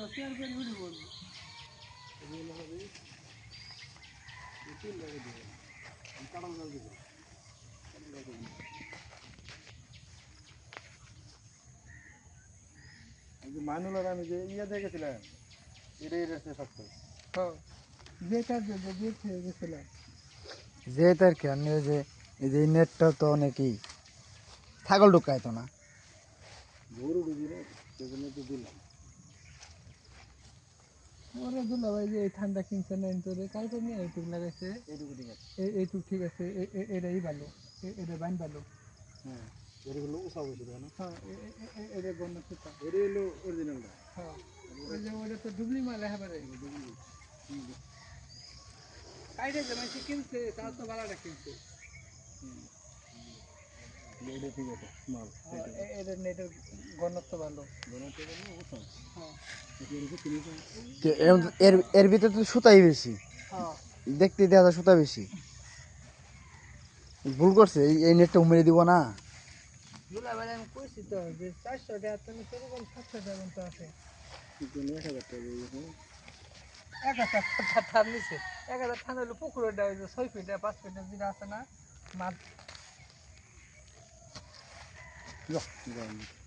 আমরা শেয়ার করে উঠে পড়ব মানুষ আমি যে ইয়ে দেখেছিলাম এটাই রেসে সব হ্যাঁ যেটা যে যে খেয়ে গেছিলাম যে তার কি আমি ওই যে এই যে নেটটা তো অনেকই ছাগল ঢুকায় তো না। গরু ঢুকি রে সেজন্য তো দিলাম। ওরা দুলা ভাই যে এই ঠান্ডা কিনছে না তোরে কালকে নিয়ে এইটুক লাগাইছে। এইটুকু ঠিক আছে। এই এইটুক ঠিক আছে এটাই ভালো এটা বাইন ভালো। হ্যাঁ এগুলো উষা বসে দেয় না? হ্যাঁ এটা গন্ধ সুতা এটা হলো অরিজিনালটা হ্যাঁ ওই যে ওটা তো ডুবলি মাল ডুবলি কাইটে যে মানুষ কিনছে তার তো ভাড়াটা কিনছে। এটা ঠিক আছে মাল হ্যাঁ, নেটের ঘনত্ব ভালো। হ্যাঁ এর- ভিতরে তো সুতাই বেশি। হ্যাঁ। দেখতে দেখা যায় সুতা বেশি। ভুল করছে এই- নেটটা উমেরে দিব না। দুলা আমি কইছি তো যে চারশো টাকা তুমি সেরকম সাতশো টাকা পর্যন্ত আছে। কিন্তু এক হাজার টাকা দিয়ে গেছে এক হাজার টাকা ঠান নিছে। এক হাজার ঠান হলো পুকুরের ছয় ফিট পাঁচ ফিটের যেটা আছে না মাছ। Ja, die werden.